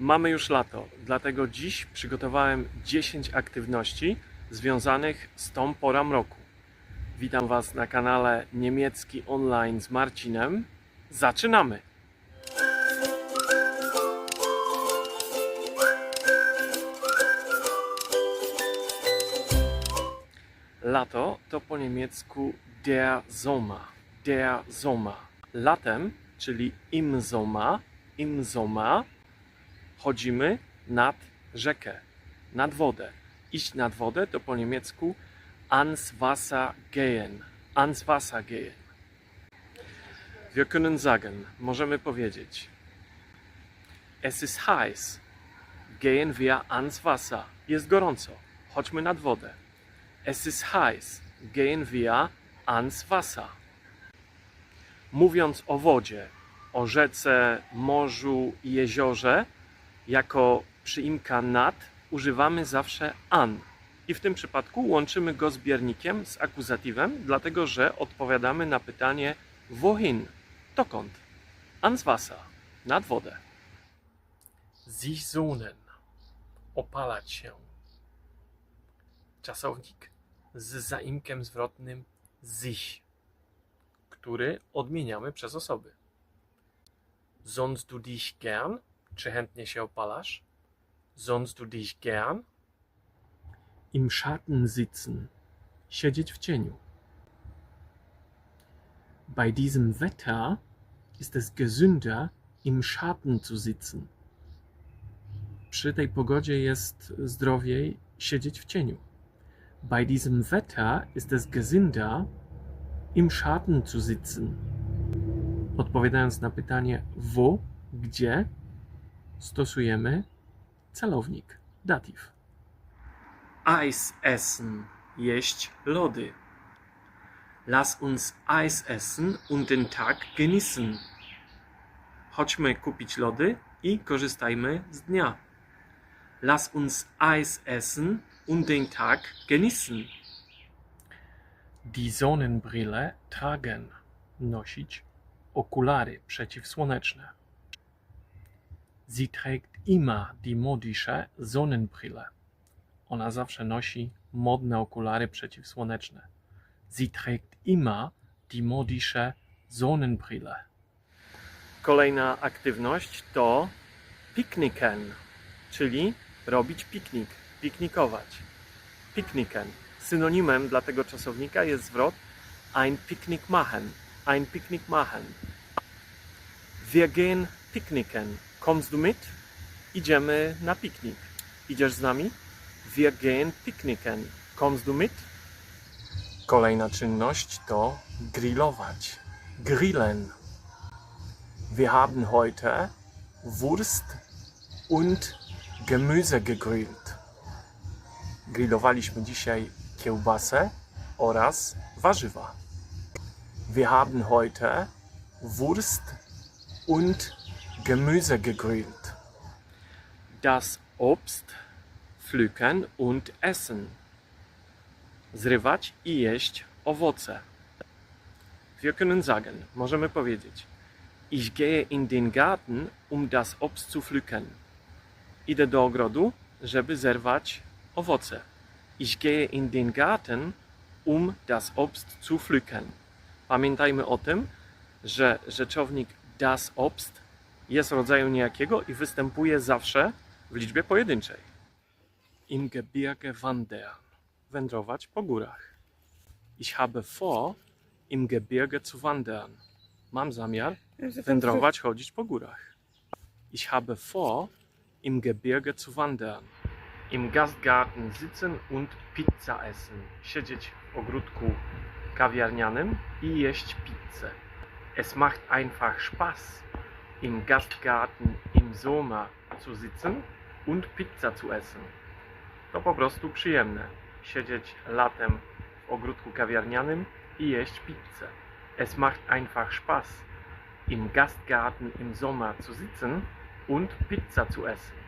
Mamy już lato, dlatego dziś przygotowałem 10 aktywności związanych z tą porą roku. Witam Was na kanale Niemiecki Online z Marcinem. Zaczynamy! Lato to po niemiecku der Sommer. Der Sommer. Latem, czyli im Sommer, im Sommer, chodzimy nad rzekę, nad wodę. Iść nad wodę to po niemiecku ans Wasser gehen. Ans Wasser gehen. Wir können sagen, możemy powiedzieć. Es ist heiß. Gehen wir ans Wasser. Jest gorąco. Chodźmy nad wodę. Es ist heiß. Gehen wir ans Wasser. Mówiąc o wodzie, o rzece, morzu i jeziorze, jako przyimka nad używamy zawsze an. I w tym przypadku łączymy go z biernikiem, z akuzatywem, dlatego że odpowiadamy na pytanie wohin, dokąd, ans Wasser, nad wodę. Sich opalać się. Czasownik z zaimkiem zwrotnym sich, który odmieniamy przez osoby. Sonst du dich gern? Czy chętnie się opalasz? Sonst du dich gern? Im Schatten sitzen. Siedzieć w cieniu. Bei diesem Wetter ist es gesünder, im Schatten zu sitzen. Przy tej pogodzie jest zdrowiej siedzieć w cieniu. Bei diesem Wetter ist es gesünder, im Schatten zu sitzen. Odpowiadając na pytanie wo, gdzie, stosujemy celownik, datyw. Eis essen, jeść lody. Lass uns Eis essen und den Tag genießen. Chodźmy kupić lody i korzystajmy z dnia. Lass uns Eis essen und den Tag genießen. Die Sonnenbrille tragen. Nosić okulary przeciwsłoneczne. Sie trägt immer die modische Sonnenbrille. Ona zawsze nosi modne okulary przeciwsłoneczne. Sie trägt immer die modische Sonnenbrille. Kolejna aktywność to pikniken, czyli robić piknik, piknikować. Pikniken. Synonimem dla tego czasownika jest zwrot ein Picknick machen. Ein Picknick machen. Wir gehen picknicken. Kommst du mit? Idziemy na piknik. Idziesz z nami? Wir gehen picknicken. Kommst du mit? Kolejna czynność to grillować. Grillen. Wir haben heute Wurst und Gemüse gegrillt. Grillowaliśmy dzisiaj kiełbasę oraz warzywa. Wir haben heute Wurst und Gemüse gegrillt. Das Obst pflücken und essen. Zrywać i jeść owoce. Wir können sagen, możemy powiedzieć. Ich gehe in den Garten, um das Obst zu pflücken. Idę do ogrodu, żeby zerwać owoce. Ich gehe in den Garten, um das Obst zu pflücken. Pamiętajmy o tym, że rzeczownik das Obst jest rodzaju niejakiego i występuje zawsze w liczbie pojedynczej. Im Gebirge wandern. Wędrować po górach. Ich habe vor, im Gebirge zu wandern. Mam zamiar wędrować, chodzić po górach. Ich habe vor, im Gebirge zu wandern. Im Gastgarten sitzen und Pizza essen. Siedzieć w ogródku kawiarnianym i jeść pizzę. Es macht einfach Spaß, im Gastgarten im Sommer zu sitzen und Pizza zu essen. To po prostu przyjemne. Siedzieć latem w ogródku kawiarnianym i jeść pizzę. Es macht einfach Spaß, im Gastgarten im Sommer zu sitzen und Pizza zu essen.